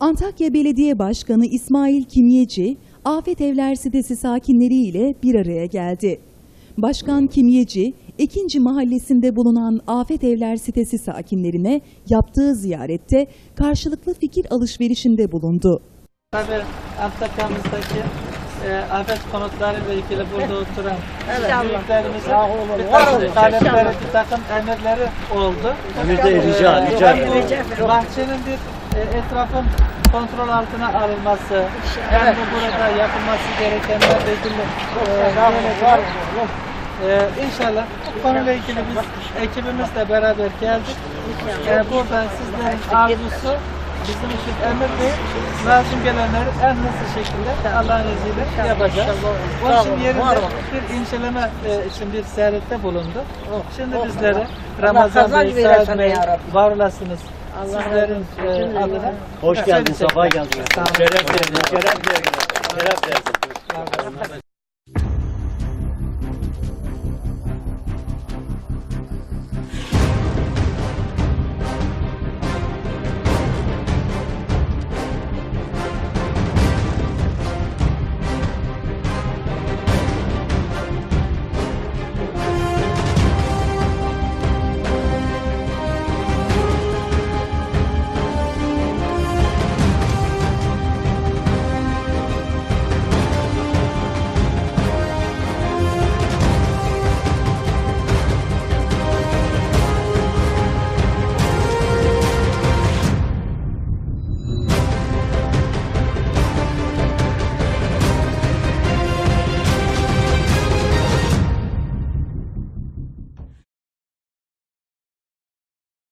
Antakya Belediye Başkanı İsmail Kimyeci, Afet Evler sitesi sakinleriyle bir araya geldi. Başkan Kimyeci, Ekinci Mahallesi'nde bulunan Afet Evler sitesi sakinlerine yaptığı ziyarette karşılıklı fikir alışverişinde bulundu. Tabii Antakya'mızdaki e, afet konutlarıyla ilgili burada oturan büyüklerimizin bir takım talepleri, bir takım emirleri oldu. Emir değil, rica, Ee, rica. Bahçenin bir e, etrafın kontrol altına alınması, de burada yapılması gerekenlerle ilgili e, söyledim. Ee, inşallah konuyla ilgili biz ekibimizle beraber geldik. Ee, burada sizlerin arzusu bizim için emir değil, lazım gelenleri en hızlı şekilde Allah'ın izniyle yapacağız. Onun için yerinde bir inceleme e, için bir ziyarette bulundu. Şimdi bizlere Ramazan Bey, Saad Bey, var olasınız. Sizlerin e, adına. Hoş geldin, sabah geldin. Şeref verdin, şeref verdin. Şeref verdin.